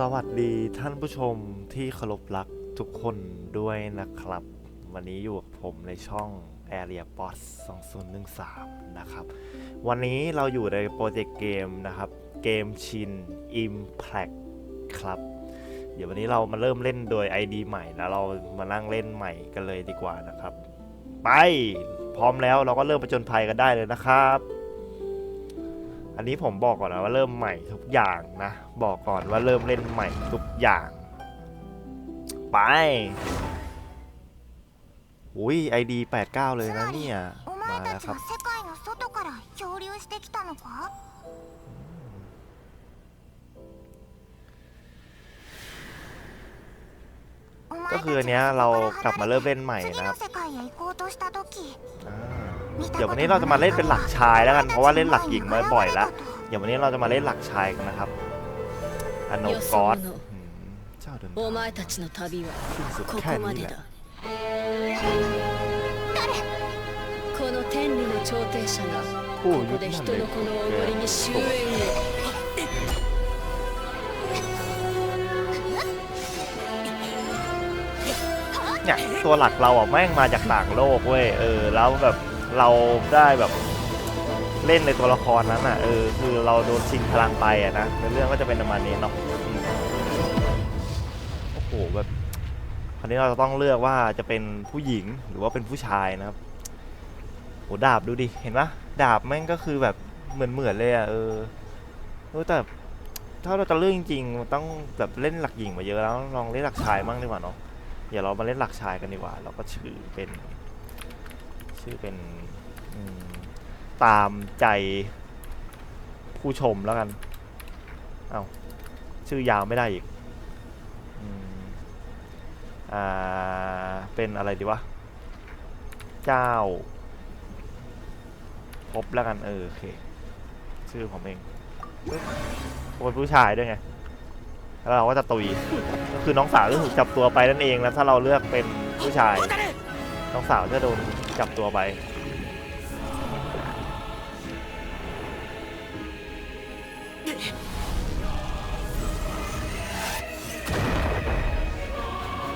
สวัสดีท่านผู้ชมที่เคารพรักทุกคนด้วยนะครับ วันนี้อยู่กับผมในช่อง Area Boss 2013 นะครับ วันนี้เราอยู่ในโปรเจกต์เกมนะครับ เกมชิน Impact ครับ เดี๋ยววันนี้เรามาเริ่มเล่นโดย ID ใหม่แล้วเรามานั่งเล่นใหม่กันเลยดีกว่านะครับ ไป พร้อมแล้วเราก็เริ่มประจนภัยกันได้เลยนะครับ อันนี้ผมบอกก่อนนะว่าเริ่มใหม่ทุกอย่างนะ บอกก่อนว่าเริ่มเล่นใหม่ทุกอย่าง ไปอุ้ยไอดีแปดเก้าเลยนะเนี่ย มาแล้วครับก็คือเนี้ยเรากลับมาเริ่มเล่นใหม่นะครับ 次の世界へ行こうとした時 อ่าเดี๋ยววันนี้เราจะมาเล่นเป็นหลักชายแล้วกัน เพราะว่าเล่นหลักหญิงมาบ่อยแล้ว เดี๋ยววันนี้เราจะมาเล่นหลักชายกันนะครับอโนกอสอืมเจ้าเดิน お前たちの旅は สิ้นสุด こ แค่ こま นี้ で แหละ だこの天理の頂点者が ผู้ こ ยุ こ ทธ で นั่น 人 เลย の子のおごりに終焉を เนี่ยตัวหลักเราอ่ะแม่งมาจากต่างโลกเว้ยเออแล้วแบบ เราได้แบบเล่นในตัวละครนั้นอะเออคือเราโดนชิงพลังไปอะนะในเรื่องก็จะเป็นประมาณนี้เนาะโอ้โหแบบคราวนี้เราจะต้องเลือกว่าจะเป็นผู้หญิงหรือว่าเป็นผู้ชายนะครับโหดาบดูดิเห็นปะดาบแม่งก็คือแบบเหมือนเหมือนเลยอะเออแต่ถ้าเราจะเลือกจริงๆมันต้องแบบเล่นหลักหญิงมาเยอะแล้วลองเล่นหลักชายมั่งดีกว่าเนาะเดี๋ยวเรามาเล่นหลักชายกันดีกว่า เราก็ชื่อเป็น ชื่อเป็นอืมตามใจผู้ชมแล้วกัน เอาชื่อยาวไม่ได้อีกอืมอ่า เป็นอะไรดีวะ เจ้า พบแล้วกัน เออ โอเค ชื่อผมเองผมเป็นผู้ชายด้วยไง แล้วเราก็จะตุย ก็คือน้องสาวจะถูกจับตัวไปนั่นเองแล้วถ้าเราเลือกเป็นผู้ชาย น้องสาวจะโดน จับตัวไป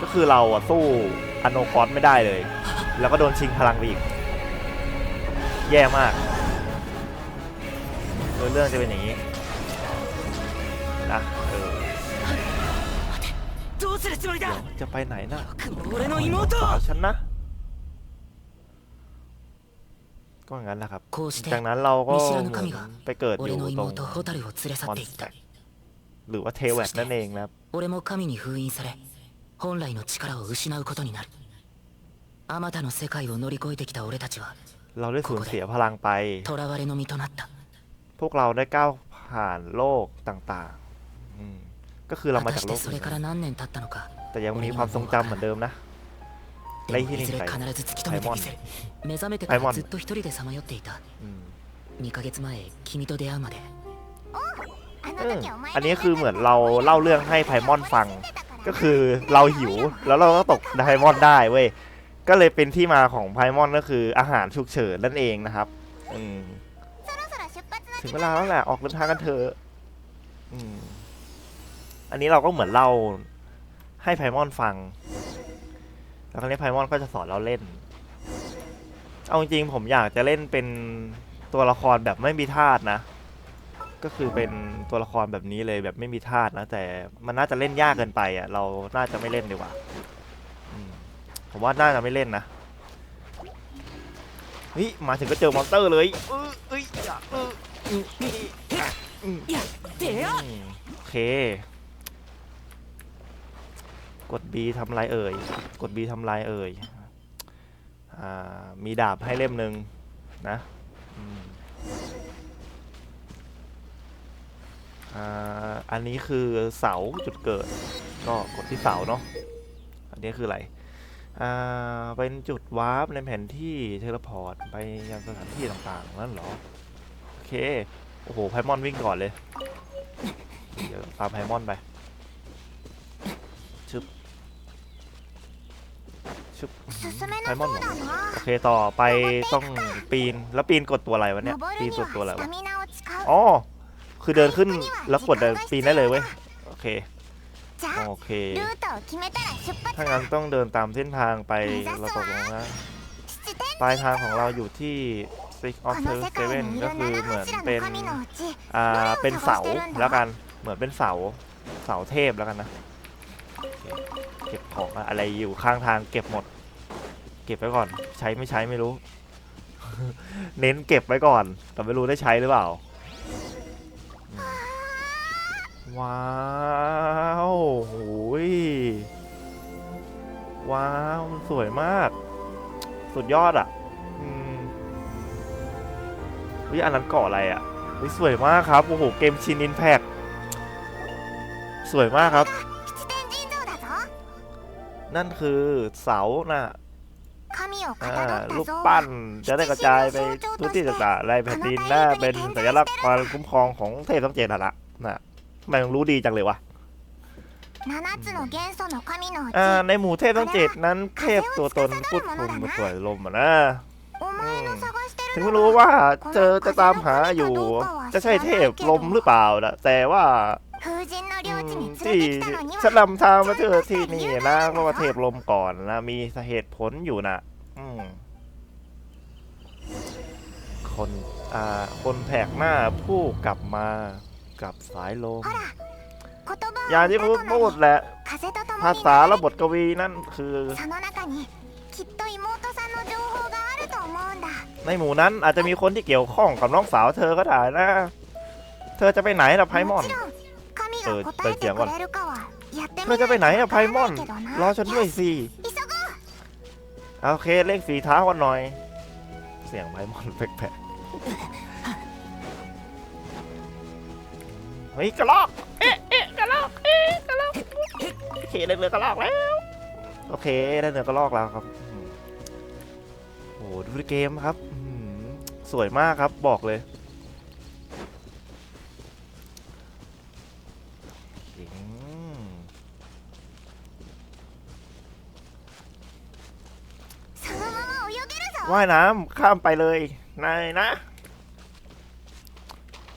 ก็คือเราอะสู้อโนคอสไม่ได้เลย แล้วก็โดนชิงพลังไปอีก แย่มากโดยเรื่องจะเป็นอย่างนี้นะเออจะไปไหนนะฉันนะ ก็อย่างนั้นแหละครับ こうして จากนั้นเราก็ 見知らぬ เหมือน 神が ไปเกิดอ 俺 ยู่ の ตรง 妹ホタルを連れ去 มอ っ น てい ส っ แต็ た กหรือว่าเทแวดนั่นเองนะครับ 俺も神に封印され本来の力を失うことになるあまたの世界を乗り越えてきた俺たちは เราได้สูญเสียพลังไป 囚われの身となった พวกเราได้ก้าวผ่านโลกต่างๆอืมก็คือเรา 果 มา た จาก し โล て ก それ อื่น から นะ 何年経ったのか แต่ยังมีความทรงจำเหมือนเดิมนะ でもいずれ必ず突き止めてみせる目覚めてかパイモンらずっと一人でさまよっていた อืม 2ヶ月前君と出会うまであの อืม 時お前 อันนี้คือเหมือนเราเล่าเรื่องให้ไพมอนฟัง ก็คือเราหิวแล้วเราก็ตกไพมอนได้เว้ย ก็เลยเป็นที่มาของไพมอนก็คืออาหารฉุกเฉินนั่นเองนะครับ อืม そろそろ出発の ถึงเวลาแล้วแหละออกเดินทางกันเถอะอืม อันนี้เราก็เหมือนเล่าให้ไพมอนฟัง แล้วครั้งนี้ไพมอนก็จะสอนเราเล่น เอาจริงผมอยากจะเล่นเป็นตัวละครแบบไม่มีธาตุนะ ก็คือเป็นตัวละครแบบนี้เลยแบบไม่มีธาตุนะ แต่มันน่าจะเล่นยากเกินไปอะ เราน่าจะไม่เล่นดีกว่าผมว่าน่าจะไม่เล่นนะเฮ้ยมาถึงก็เจอมอนเตอร์เลยเอ้ยเอ้ยเอ้ยโอเค กด B ทำอะไรเอ่ย กด B ทำอะไรเอ่ยอมีดาบให้เล่มหนึ่งนะอันนี้คือเสาจุดเกิด ก็กดที่เสาเนาะ อันนี้คืออะไร เป็นจุดวาร์ปในแผนที่เทเลพอร์ตไปยังสถานที่ต่างๆ นั่นหรอ โอเค โอ้โห ไพมอนวิ่งก่อนเลย เดี๋ยวตามไพมอนไป ชึบ ชึบไดมอนโอเคต่อไปต้องปีนแล้วปีนกดตัวอะไรวะเนี่ยปีนกดตัวอะไรวะอ๋อคือเดินขึ้นแล้วกดปีนได้เลยเว้ยโอเคโอเคถ้างั้นต้องเดินตามเส้นทางไปเราตกลงนะปลายทางของเราอยู่ที่ Six of the Seven ก็คือเหมือนเป็นอ่าเป็นเสาแล้วกันเหมือนเป็นเสาเสาเทพแล้วกันนะ เก็บของอะไรอยู่ข้างทางเก็บหมด เก็บไว้ก่อน ใช้ไม่ใช้ไม่รู้ เน้นเก็บไว้ก่อน แต่ไม่รู้ได้ใช้หรือเปล่า ว้าวโอ้ยว้าวสวยมาก สุดยอดอะอุ้ยอันนั้นเกาะอะไรอะอุ้ยสวยมากครับ โอ้โห เกมชินอินแพกสวยมากครับ นั่นคือเสาน่ะรูปปั้นจะได้กระจายไปทุกที่ต่างๆในแผ่นดินน่าเป็นสัญลักษณ์ความคุ้มครองของเทพทั้งเจ็ดละนะทำไมรู้ดีจังเลยวะในหมู่เทพทั้งเจ็ดนั้นเทพตัวตนพูดคุมสวยลมนะ ถึงไม่รู้ว่าเจอจะตามหาอยู่ จะใช่เทพลมหรือเปล่านะแต่ว่า ที่ฉันนำทางมาเจอที่นี่นะเพราะว่าเทพลมก่อนนะ มีเหตุผลอยู่นะคนอ่าคนแผกหน้าผู้กลับมากับสายลมอย่างที่พูดพูดแหละ ภาษาระบบกวีนั่นคือในหมู่นั้นอาจจะมีคนที่เกี่ยวข้องกับน้องสาวเธอก็ได้นะ เธอจะไปไหนล่ะไพมอน เปิดเปิดเสียงก่อนเธอจะไปไหนอะไพมอน รอฉันด้วยสิโอเคเลขสีท้ากันหน่อย เสียงไพมอนแปลกๆเฮ้ยกระลอกเอ๊ะเอ๊ะกระลอกเอ๊ะกระลอกโอเคได้เรือกระลอกแล้ว โอเคได้เรือกระลอกแล้วครับโอ้โหดูเกมครับสวยมากครับบอกเลย ว่ายน้ำข้ามไปเลยนายนะ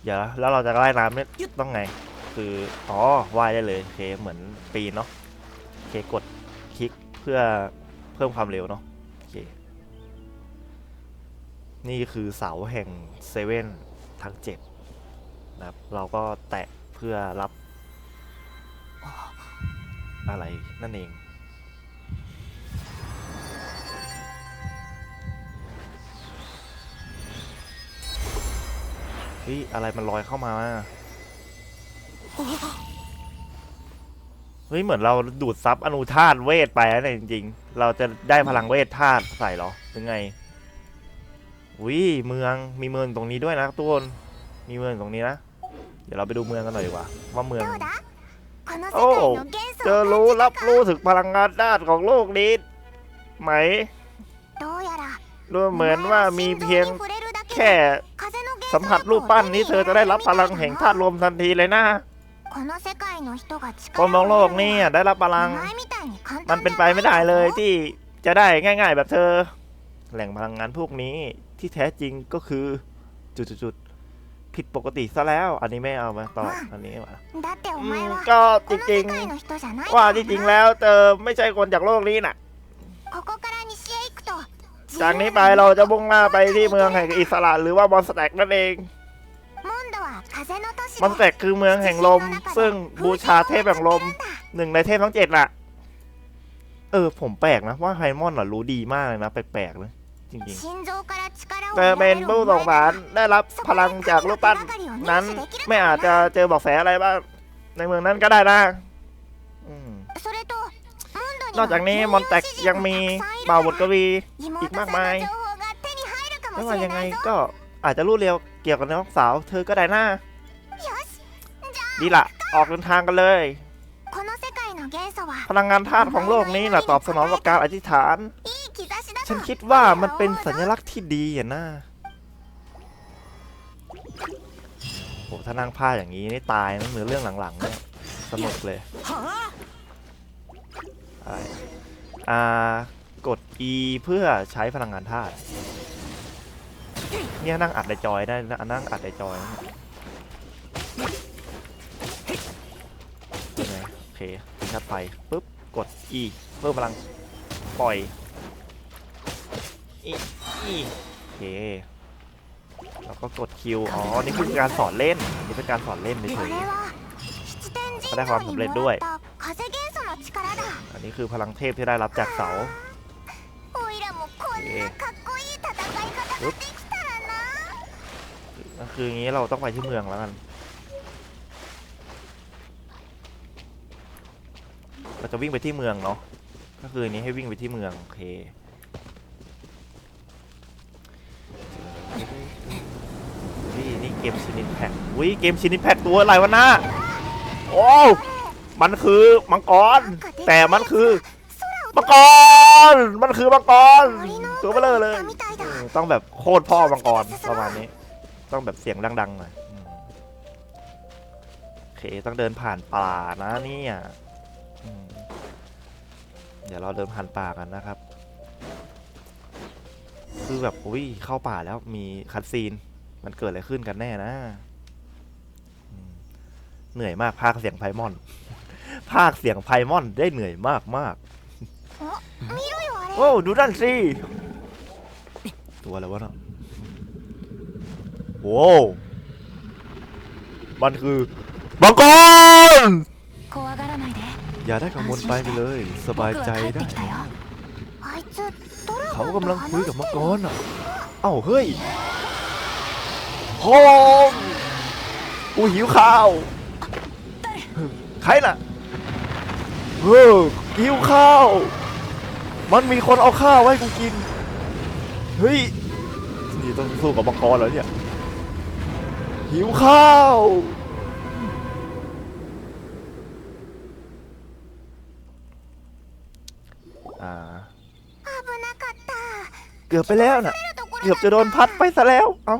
เดี๋ยวแล้วเราจะว่ายน้ำเนี่ยต้องไง คืออ๋อว่ายได้เลยโอเคเหมือนปีนเนาะโอเคกดคลิกเพื่อเพิ่มความเร็วเนาะโอเคนี่คือเสาแห่งเซเว่นทั้งเจ็ดนะครับเราก็แตะเพื่อรับอะไรนั่นเอง เฮ้ยอะไรมันลอยเข้ามา เฮ้ยเหมือนเราดูดซับอนุธาตุเวทไปนะจริงๆ เราจะได้พลังเวทธาตุใส่หรอยังไงวิเมืองมีเมืองตรงนี้ด้วยนะทุกคนมีเมืองตรงนี้นะ เดี๋ยวเราไปดูเมืองกันหน่อยดีกว่า ว่าเมืองโอ้เจอรู้รับรู้ถึงพลังงานด้านของโลกนี้ไหมดูเหมือนว่ามีเพียงแค่ สัมผัสรูปปั้นนี้เธอจะได้รับพลังแห่งธาตุลมทันทีเลยนะคนมองโลกนี่ได้รับพลัง มันเป็นไปไม่ได้เลยที่จะได้ง่าย ๆ แบบเธอ แหล่งพลังงานพวกนี้ที่แท้จริงก็คือจุดๆผิดปกติซะแล้ว อันนี้ไม่เอามาตอบอันนี้มาก็จริงๆว่าจริงๆแล้วเธอไม่ใช่คนจากโลกนี้น่ะ จากนี้ไปเราจะมุ่งหน้าไปที่เมืองแห่งอิสระหรือว่ามอนสแต็กนั่นเองมอนสแต็กคือเมืองแห่งลม ซึ่งบูชาเทพแห่งลมหนึ่งในเทพทั้งเจ็ดน่ะ เออ ผมแปลกนะว่าไฮมอนน่ะรู้ดีมากเลยนะ แปลกๆเลยจริงๆเธอเป็นผู้ส่งสารได้รับพลังจากรูปปั้นนั้นไม่อาจจะเจอบอกแสอะไรบ้างในเมืองนั้นก็ได้นะ นอกจากนี้มอนแตกยังมีเป่าบทกวีอีกมากมายไม่ว่ายังไงก็อาจจะรู้เร็วเกี่ยวกับน้องสาวเธอก็ได้น้า ดีละออกเดินทางกันเลย พลังงานธาตุของโลกนี้นะตอบสนองต่อการอธิษฐาน ฉันคิดว่ามันเป็นสัญลักษณ์ที่ดีอะนะโอ้ถ้านั่งผ้าอย่างนี้นี่ตายนะเหมือเรื่องหลังๆเนี่ยสนุกเลย กด E เพื่อใช้พลังงานธาตุเนี่ยนั่งอัดในจอยได้นนั่งอัดในจอยโอเคทิ้งชัดไปปุ๊บ กด E เพิ่มพลัง ปล่อย E E โอเคแล้วก็กด q อ๋อ นี่คือการสอนเล่น นี่เป็นการสอนเล่นเฉยๆก็ได้ความสำเร็จด้วย นี่คือพลังเทพที่ได้รับจากเสาก็คืออย่างนี้เราต้องไปที่เมืองแล้วกัน เราจะวิ่งไปที่เมืองเนาะ ก็คือนี้ให้วิ่งไปที่เมืองโอเคนี่นี่เกมชินิแพดอุ้ยเกมชินิแพดตัวอะไรวะน้าโอ้มันคือมังกร แต่มันคือมังกร มันคือมังกร ตัวเบลอเลยเออต้องแบบโคตรพ่อมังกรประมาณนี้ ต้องแบบเสียงดังๆหน่อยโอเคต้องเดินผ่านป่านะนี่อะเดี๋ยวเราเดินผ่านป่ากันนะครับ คือแบบอุ้ยเข้าป่าแล้วมีคัดซีน มันเกิดอะไรขึ้นกันแน่นะเหนื่อยมากพากเสียงไพมอน ภาคเสียงไพมอนได้เหนื่อยมากมากโอ้ดูด้านซีตัวอะไรวะเนาะโว้มันคือบังกรอย่าได้กังวลไปเลย สบายใจได้ เขากำลังคุยกับมังกรอะ เอ้าเฮ้ยโฮมกูหิวข้าว ใครน่ะ เฮ้อกิ้วข้าว มันมีคนเอาข้าวไว้กูกิน เฮ้ย นี่ต้องสู้กับมังกรแล้วเนี่ย หิวข้าวเกือบไปแล้วน่ะ เกือบจะโดนพัดไปซะแล้ว เอ้า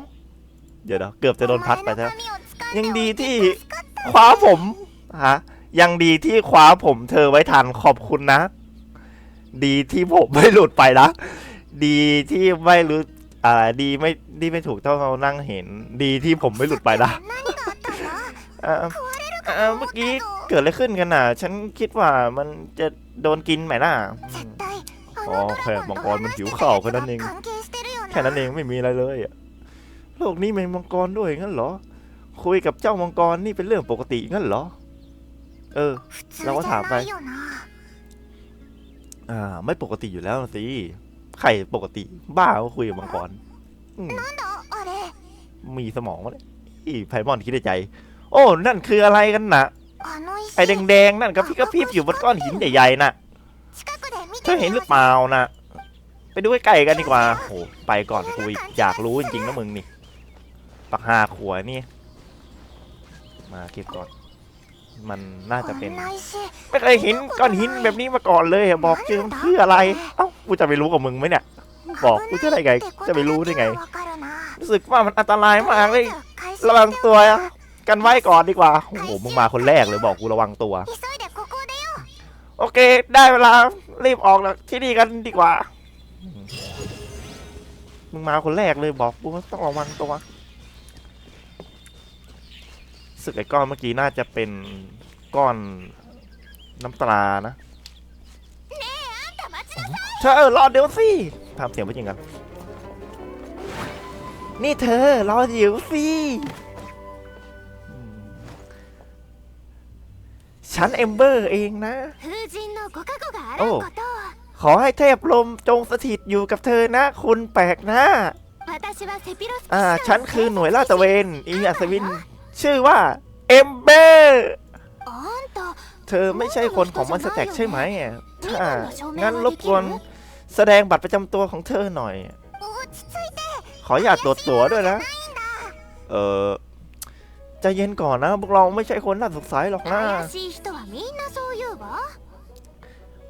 เดี๋ยวเดี๋ยวเกือบจะโดนพัดไปแล้ว ยังดีที่คว้าผมฮะ ยังดีที่คว้าผมเธอไว้ทันขอบคุณนะ ดีที่ผมไม่หลุดไปนะ ดีที่ไม่รู้อ่าดีไม่ดีไม่ถูกเท่าเรานั่งเห็น ดีที่ผมไม่หลุดไปนะเมื่อกี้เกิดอะไรขึ้นกันน่ะ ฉันคิดว่ามันจะโดนกินไหมน่ะอ๋อแค่มังกรมันหิวข่าวแค่นั้นเอง แค่นั้นเองไม่มีอะไรเลยอะโลกนี้มีมังกรด้วยงั้นเหรอ คุยกับเจ้ามังกรนี่เป็นเรื่องปกติงั้นเหรอ เออ เราก็ถามไป อ่า ไม่ปกติอยู่แล้วสิไข่ปกติ บ้าก็คุยกับมังกรมีสมองเลยไพมอนคิดในใจ โอ้ นั่นคืออะไรกันนะไอแดงๆ นั่นก็พี่กรพริอยู่บนก้อนหินใหญ่ๆ น่ะ เธอเห็นหรือเปล่านะ ไปดูใกล้ๆกันดีกว่า โอ้ไปก่อนคุยอยากรู้จริงๆนะมึงนี่ ปักหาขวานี่ มาเก็บก่อน มันน่าจะเป็น ไม่เคยเห็นก้อนหินแบบนี้มาก่อนเลยบอกชื่อมันคืออะไร เอ้ากูจะไปรู้กับมึงไหมเนี่ย บอกกูจะได้ไง จะไปรู้ได้ไง รู้สึกว่ามันอันตรายมากเลย ระวังตัวกันไว้ก่อนดีกว่า โอ้โห มึงมาคนแรกเลยบอกกูระวังตัว โอเค ได้เวลารีบออกแล้วที่นี่กันดีกว่า มึงมาคนแรกเลยบอกกูต้องระวังตัว สึกไอ้ก้อนเมื่อกี้น่าจะเป็นก้อนน้ำตรานะเธอรอเดี๋ยวสิทำเสียงไม่จริงกัน นี่เธอรอเดี๋ยวสิฉันเอมเบอร์เองนะ โอ้ ขอให้เทพลมจงสถิตอยู่กับเธอนะ คุณแปลกน้า อ่า ฉันคือหน่วยลาดตระเวน อีอัศวิน ชื่อว่าเอมเบอร์เธอไม่ใช่คนของมันสเต็กใช่ไหมถ้างั้นรบกวนแสดงบัตรประจำตัวของเธอหน่อย ขออย่าตรวจตัวด้วยนะ เออใจเย็นก่อนนะพวกเราไม่ใช่คนน่าสงสัยหรอกนะ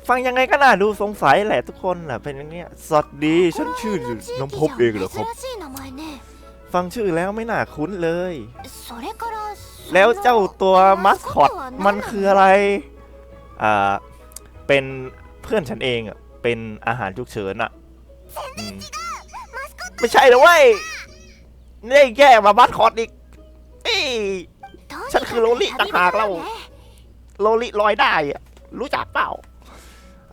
ฟังยังไงก็น่าดูสงสัยแหละทุกคนแหละเป็นอย่างนี้สวัสดีฉันชื่อน้อำพบเองเหรอครับ ฟังชื่อแล้วไม่น่าคุ้นเลย แล้วเจ้าตัวมัสคอตมันคืออะไร อ่า เป็นเพื่อนฉันเองอะ เป็นอาหารจุกเฉินอะ ไม่ใช่นอเว้ยนี่แก่มามัสคอตอีกฉันคือโลลิต่างหากเราโลลิลอยได้อะ รู้จักเปล่า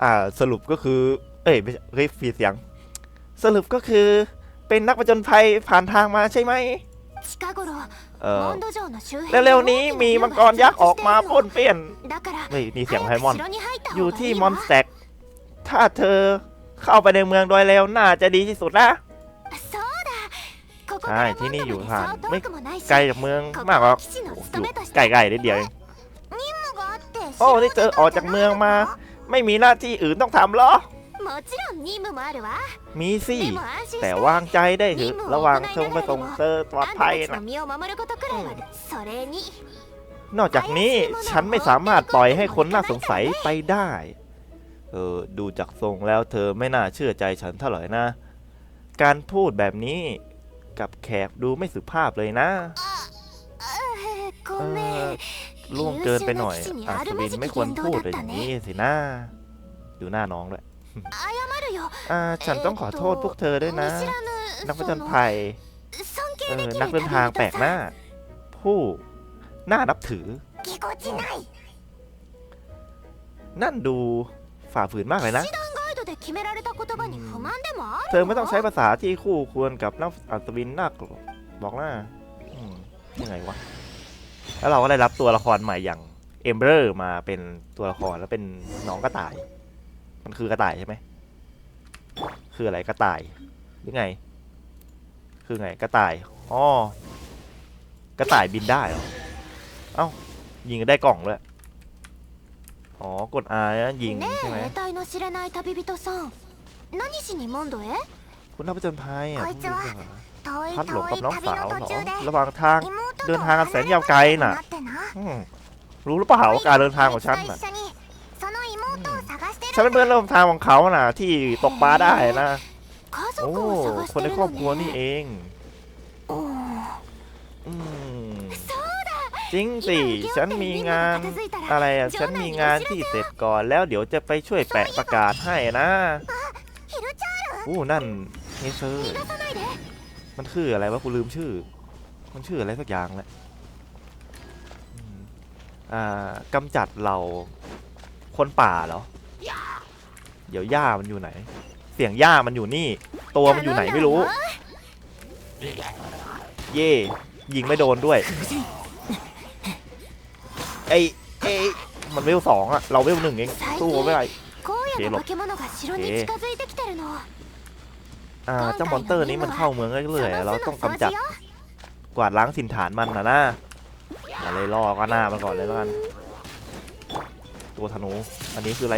อ่า สรุปก็คือ เอ้ยไม่ใช่เฮ้ยฟีเสียง สรุปก็คือ เป็นนักประจนภัยผ่านทางมาใช่ไหม เออเร็วๆนี้มีมังกรยักษ์ออกมาพ่นเปลี่ยนไม่มีเสียงไพมอน อยู่ที่มอนสเต็กถ้าเธอเข้าไปในเมืองโดยเร็วน่าจะดีที่สุดนะใช่ที่นี่อยู่ห่างไม่ไกลจากเมืองมากหรอกอยู่ใกล้ๆได้เดียวเองโอ้นี่เจอออกจากเมืองมา ไม่มีหน้าที่อื่นต้องทำหรอ มีสิ แต่วางใจได้หรือระวังทรงไปส่งเธอปลอดภัยนะนอกจากนี้ฉันไม่สามารถปล่อยให้คนน่าสงสัยไปได้ เออ ดูจากทรงแล้วเธอไม่น่าเชื่อใจฉันเท่าไหร่นะ การพูดแบบนี้กับแขกดูไม่สุภาพเลยนะล่วงเกินไปหน่อยอาศวินไม่ควรพูดแบบนี้สินะ ดูหน้าน้องด้วย ฉันต้องขอโทษพวกเธอด้วยนะ นักผจนภัยเออนักเดินทางแปลกหน้า ผู้น่านับถือ นั่นดูฝ่าฝืนมากเลยนะ เธอไม่ต้องใช้ภาษาที่คู่ควรกับนักอัศวินนักบอกหน้ายังไงวะ แล้วเราก็ได้รับตัวละครใหม่อย่างเอมเบอร์มาเป็นตัวละครแล้วเป็นน้องกระต่าย มันคือกระต่ายใช่ไหม คืออะไรกระต่ายหรือไง คือไงกระต่ายอ๋อกระต่ายบินได้เหรอ เอ้า ยิงได้กล่องเลย อ๋อ กด R นะยิงใช่ไหมคุณนักประจันภัยอะพัดหลงกับน้องสาวเหรอระหว่างทางเดินทางกันแสนยาวไกลน่ะ รู้หรือเปล่าการเดินทางของฉันน่ะ ฉันเป็นเพื่อนร่วมทางของเขาน่ะ ที่ตกปลาได้นะ โอ้คนในครอบครัวนี่เองจริงสิฉันมีงานอะไรอะฉันมีงานที่เสร็จก่อนแล้วเดี๋ยวจะไปช่วยแปะประกาศให้นะโอ้นั่นเฮเซอร์มันชื่ออะไรวะกูลืมชื่อ มันชื่ออะไรสักอย่างแหละอ่ากำจัดเราคนป่าเหรอ เดี๋ยวหญ้ามันอยู่ไหน เสียงหญ้ามันอยู่นี่ ตัวมันอยู่ไหนไม่รู้ เย่ยิงไม่โดนด้วย ไอเอมันเวลสองอะเราเวลหนึ่งเองสู้ไม่ได้โอเคหลบโอเคอ่าเจ้ามอนเตอร์นี้มันเข้าเมืองเรื่อยๆเราต้องกำจัดกวาดล้างสินฐานมันนะนะมาเลยล่อก็หน้ามันก่อนเลยแล้วกัน ตัวธนู อันนี้คืออะไร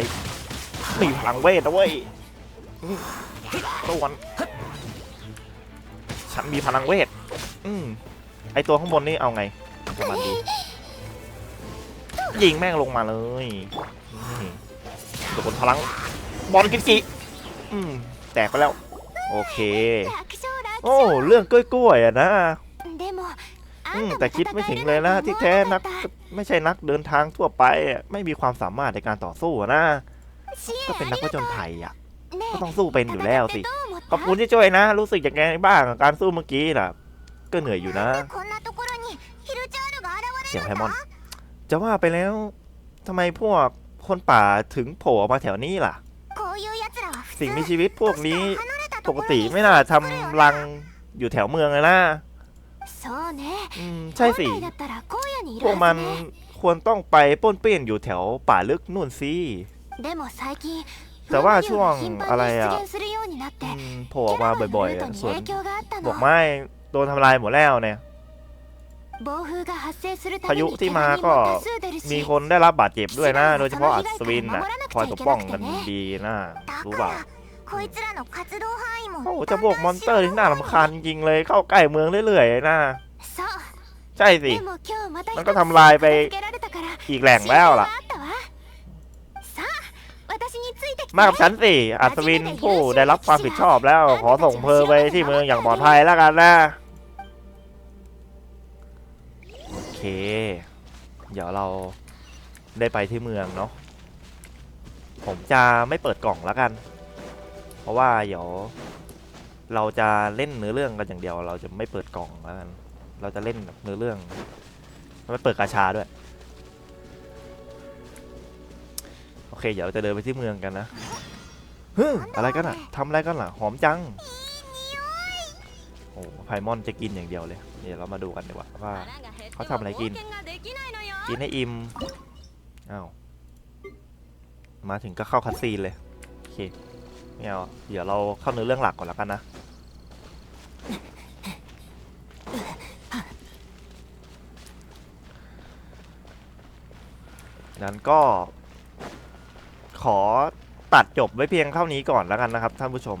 มีพลังเวทนะเว้ยตัวฉันมีพลังเวท อืมไอตัวข้างบนนี่เอาไงประมาณดียิงแม่งลงมาเลยโดนพลังบอลกินกิอืมแตกไปแล้ว โอเค โอ้ เรื่องกล้วยๆอะนะอืมแต่คิดไม่ถึงเลยนะที่แท้นักไม่ใช่นักเดินทางทั่วไป ไม่มีความสามารถในการต่อสู้นะ ก็เป็นนักผจญภัยอะก็ต้องสู้เป็นอยู่แล้วสิขอบคุณที่ช่วยนะ รู้สึกยังไงบ้างการสู้เมื่อกี้น่ะ ก็เหนื่อยอยู่นะเสียงไฮมอน จะว่าไปแล้วทำไมพวกคนป่าถึงโผล่มาแถวนี้ล่ะ สิ่งมีชีวิตพวกนี้ปกติไม่น่าทำรังอยู่แถวเมืองเลยนะใช่สิ พวกมันควรต้องไปป้นเปี้ยนอยู่แถวป่าลึกนู่นสิ แต่ว่าช่วงอะไรอะโผล่ออกมาบ่อยๆส่วนบอกไม่โดนทำลายหมดแล้วเนี่ยพายุที่มาก็มีคนได้รับบาดเจ็บด้วยนะ โดยเฉพาะอัศวินน่ะคอยปกป้องกันดีนะรู้เปล่าโอ้จะบวกมอนเตอร์ที่น่าลำคาญจริงเลยเข้าใกล้เมืองเรื่อยๆนะใช่สิ มันก็ทำลายไปอีกแหล่งแล้วล่ะ มากับฉันสิอัศวินผู้ได้รับความผิดชอบแล้ว ขอส่งเพอไปที่เมืองอย่างปลอดภัยแล้วกันนะโอเค เดี๋ยวเราได้ไปที่เมืองเนาะผมจะไม่เปิดกล่องแล้วกัน เพราะว่าเดี๋ยวเราจะเล่นเนื้อเรื่องกันอย่างเดียว เราจะไม่เปิดกล่องแล้วกัน เราจะเล่นเนื้อเรื่องไม่เปิดกาชาด้วย เคเดี๋ยวเราจะเดินไปที่เมืองกันนะฮ้ยอะไรกันอะทำอะไรกันล่ะ หอมจัง โอ้ไพมอนจะกินอย่างเดียวเลย เดี๋ยวเรามาดูกันดีกว่าว่าเขาทำอะไรกิน กินให้อิ่มอ้าวมาถึงก็เข้าคัสซีนเลย โอเคไม่เอาเดี๋ยวเราเข้าเนื้อเรื่องหลักก่อนแล้วกันนะนั้นก็ ขอตัดจบไว้เพียงเท่านี้ก่อนแล้วกันนะครับท่านผู้ชม